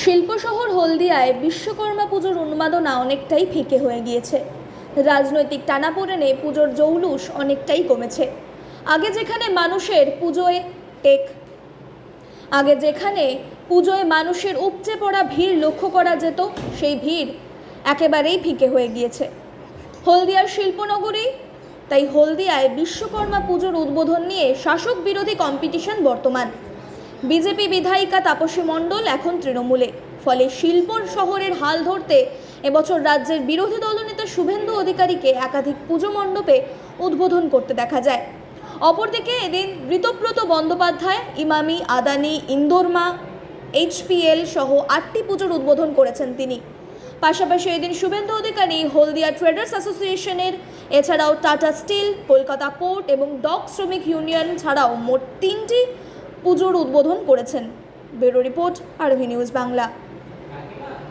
শিল্প শহর হলদিয়ায় বিশ্বকর্মা পুজোর উন্মাদনা অনেকটাই ফিকে হয়ে গিয়েছে। রাজনৈতিক টানাপোড়েনে পুজোর জৌলুস অনেকটাই কমেছে। আগে যেখানে মানুষের পুজোয় টেক, আগে যেখানে পুজোয় মানুষের উপচে পড়া ভিড় লক্ষ্য করা যেত, সেই ভিড় একেবারেই ফিকে হয়ে গিয়েছে। হলদিয়ার শিল্পনগরী, তাই হলদিয়ায় বিশ্বকর্মা পুজোর উদ্বোধন নিয়ে শাসক বিরোধী কম্পিটিশন বর্তমান। বিজেপি বিধায়িকা তাপসী মণ্ডল এখন তৃণমূলে। ফলে শিল্প শহরের হাল ধরতে এবছর রাজ্যের বিরোধী দলনেতা শুভেন্দু অধিকারীকে একাধিক পুজো মণ্ডপে উদ্বোধন করতে দেখা যায়। অপরদিকে এদিন ঋতব্রত বন্দ্যোপাধ্যায়, ইমামি, আদানি ইন্দোরমা এইচপিএল সহ আটটি পুজোর উদ্বোধন করেছেন তিনি। পাশাপাশি এদিন শুভেন্দু অধিকারী হলদিয়া ট্রেডার্স অ্যাসোসিয়েশনের, এছাড়াও টাটা স্টিল, কলকাতা পোর্ট এবং ডক শ্রমিক ইউনিয়ন ছাড়াও মোট তিনটি পুজোর উদ্বোধন করেছেন। Bureau report RV news Bangla.